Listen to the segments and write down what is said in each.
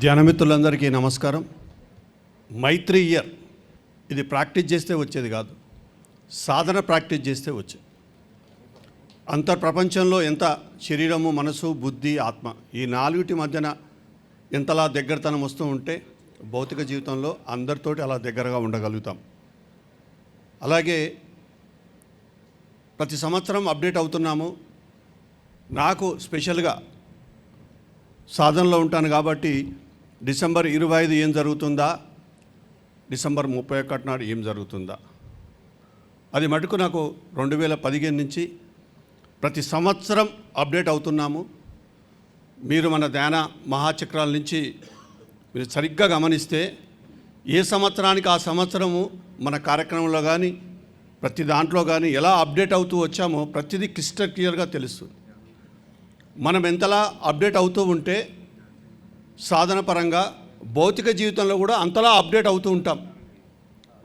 ధ్యానమిత్రులందరికీ నమస్కారం. మైత్రి ఇయర్. ఇది ప్రాక్టీస్ చేస్తే వచ్చేది కాదు. సాధన ప్రాక్టీస్ చేస్తే వచ్చేది. అంతర్ ప్రపంచంలో ఎంత శరీరము మనసు బుద్ధి ఆత్మ ఈ నాలుగిటి మధ్యన ఎంతలా దగ్గరతనం వస్తూ ఉంటే భౌతిక జీవితంలో అందరితోటి అలా దగ్గరగా ఉండగలుగుతాం. అలాగే ప్రతి సంవత్సరం అప్డేట్ అవుతున్నాము. నాకు స్పెషల్గా సాధనలో ఉంటాను కాబట్టి డిసెంబర్ ఇరవై ఐదు ఏం జరుగుతుందా? డిసెంబర్ ముప్పై ఒకటి నాడు ఏం జరుగుతుందా? అది మటుకు నాకు రెండు వేల పదిహేను నుంచి ప్రతి సంవత్సరం అప్డేట్ అవుతున్నాము. మీరు మన ధ్యాన మహాచక్రాల నుంచి మీరు సరిగ్గా గమనిస్తే ఏ సంవత్సరానికి ఆ సంవత్సరము మన కార్యక్రమంలో కానీ ప్రతి దాంట్లో కానీ ఎలా అప్డేట్ అవుతూ వచ్చామో ప్రతిదీ క్రిస్టల్ క్లియర్గా తెలుస్తుంది. మనం ఎంతలా అప్డేట్ అవుతూ ఉంటే సాధన పరంగా భౌతిక జీవితంలో కూడా అంతలా అప్డేట్ అవుతూ ఉంటాం.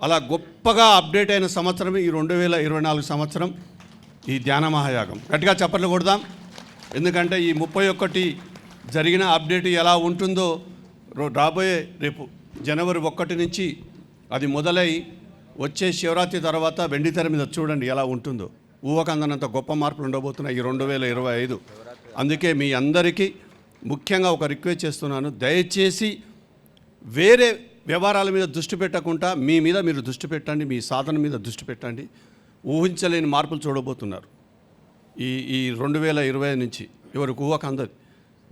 అలా గొప్పగా అప్డేట్ అయిన సంవత్సరం ఈ రెండు వేల ఇరవై నాలుగు సంవత్సరం ఈ ధ్యాన మహాయాగం. గట్టిగా చప్పట్లు కొడదాం. ఎందుకంటే ఈ ముప్పై ఒకటి జరిగిన అప్డేట్ ఎలా ఉంటుందో రో- రాబోయే రేపు జనవరి ఒకటి నుంచి అది మొదలై వచ్చే శివరాత్రి తర్వాత వెండి తెర మీద చూడండి ఎలా ఉంటుందో. ఊహకందనంత గొప్ప మార్పులు ఉండబోతున్నాయి ఈ రెండు వేల ఇరవై ఐదు. అందుకే మీ అందరికీ ముఖ్యంగా ఒక రిక్వెస్ట్ చేస్తున్నాను. దయచేసి వేరే వ్యవహారాల మీద దృష్టి పెట్టకుండా మీ మీద మీరు దృష్టి పెట్టండి మీ సాధన మీద దృష్టి పెట్టండి. ఊహించలేని మార్పులు చూడబోతున్నారు. ఈ ఈ రెండు వేల ఇరవై నుంచి ఎవరికి ఊహకు అందదు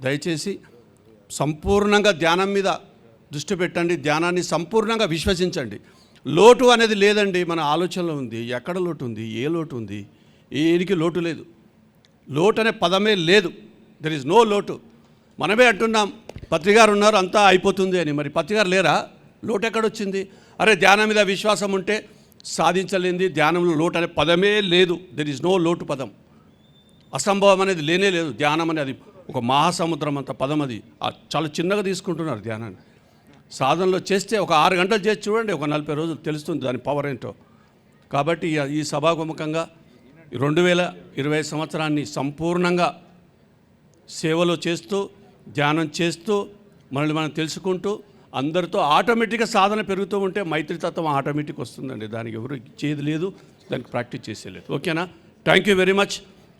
దయచేసి సంపూర్ణంగా ధ్యానం మీద దృష్టి పెట్టండి ధ్యానాన్ని సంపూర్ణంగా విశ్వసించండి. లోటు అనేది లేదండి మన ఆలోచనలో ఉంది. ఎక్కడ లోటు ఉంది? ఏ లోటు ఉంది? ఏనికి లోటు లేదు. లోటు అనే పదమే లేదు. దెర్ ఇస్ నో లోటు. మనమే అంటున్నాం పత్రికారు ఉన్నారు అంతా అయిపోతుంది అని. మరి పత్రికారు లేరా? లోటు ఎక్కడొచ్చింది అరే ధ్యానం మీద విశ్వాసం ఉంటే సాధించలేంది ధ్యానంలో లోటు అనే పదమే లేదు. దెర్ ఇస్ నో లోటు పదం. అసంభవం అనేది లేనే లేదు. ధ్యానం అనేది ఒక మహాసముద్రం అంత పదం అది. చాలా చిన్నగా తీసుకుంటున్నారు ధ్యానాన్ని. సాధనలో చేస్తే ఒక ఆరు గంటలు చేసి చూడండి ఒక నలభై రోజులు తెలుస్తుంది దాని పవర్ ఏంటో. కాబట్టి ఈ- ఈ సభాముఖంగా రెండు వేల ఇరవై సంవత్సరాన్ని సంపూర్ణంగా సేవలో చేస్తూ ధ్యానం చేస్తూ మనల్ని మనం తెలుసుకుంటూ అందరితో ఆటోమేటిక్గా సాధన పెరుగుతూ ఉంటే మైత్రితత్వం ఆటోమేటిక్ వస్తుందండి. దానికి ఎవరు చేయదు లేదు దానికి ప్రాక్టీస్ చేసేయలేదు ఓకేనా? Thank you very much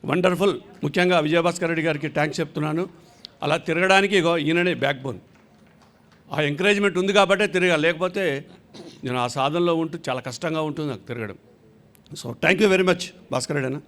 wonderful ముఖ్యంగా విజయభాస్కర్ రెడ్డి గారికి థ్యాంక్స్ చెప్తున్నాను. అలా తిరగడానికి ఇగో ఈయననే బ్యాక్ బోన్ ఆ ఎంకరేజ్మెంట్ ఉంది కాబట్టే తిరగా లేకపోతే నేను ఆ సాధనలో ఉంటూ చాలా కష్టంగా ఉంటుంది నాకు తిరగడం. So thank you very much Bhaskar Reddy అన్న.